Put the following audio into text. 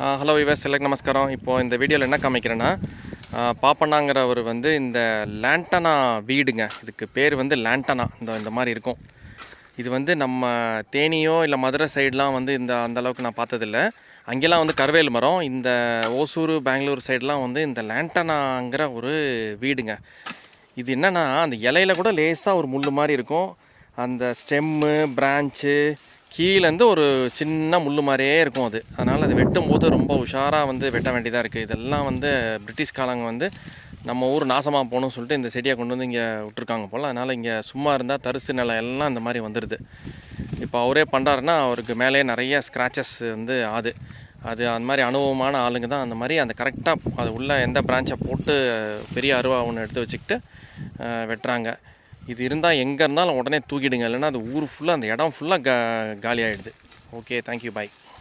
Hello விவஸ் எல்லாருக்கும் நமஸ்காரம். இப்போது இந்த வீடியோவில் என்ன காமிக்கிறேன்னா பாப்பண்ணாங்கிறவர் வந்து இந்த லேண்டனா வீடுங்க. இதுக்கு பேர் வந்து லேண்டனா. இந்த இந்த மாதிரி இருக்கும். இது வந்து நம்ம தேனியோ இல்லை மதுரை சைடெலாம் வந்து இந்த அந்தளவுக்கு நான் பார்த்ததில்ல. அங்கெல்லாம் வந்து கருவேல் மரம். இந்த ஓசூர் பெங்களூர் சைடெலாம் வந்து இந்த லேண்டனாங்கிற ஒரு வீடுங்க. இது என்னென்னா அந்த இலையில கூட லேசாக ஒரு முள் மாதிரி இருக்கும். அந்த ஸ்டெம்மு பிரான்ச்சு கீழேருந்து ஒரு சின்ன முள் மாதிரியே இருக்கும் அது. அதனால் அது வெட்டும் போது ரொம்ப உஷாராக வந்து வெட்ட வேண்டியதாக இருக்குது இதெல்லாம் வந்து பிரிட்டிஷ் காலங்க வந்து நம்ம ஊர் நாசமாக போகணும்னு சொல்லிட்டு இந்த செடியை கொண்டு வந்து இங்கே விட்டுருக்காங்க போல். அதனால் இங்கே சும்மா இருந்தால் தரிசு நிலம் எல்லாம் இந்த மாதிரி வந்துடுது இப்போ அவரே பண்ணுறாருன்னா அவருக்கு மேலே நிறைய ஸ்க்ராச்சஸ் வந்து ஆகுது அது அந்த மாதிரி அனுபவமான ஆளுங்க தான். அந்த மாதிரி அந்த கரெக்டாக அது உள்ளே எந்த பிரான்ச்சை போட்டு பெரிய அருவா ஒன்று எடுத்து வச்சுக்கிட்டு வெட்டுறாங்க. இது இருந்தால் எங்கே இருந்தாலும் உடனே தூக்கிடுங்க. இல்லைன்னா அது ஊர் ஃபுல்லாக அந்த இடம் ஃபுல்லாக கா காலி ஆகிடுது ஓகே தேங்க்யூ பாய்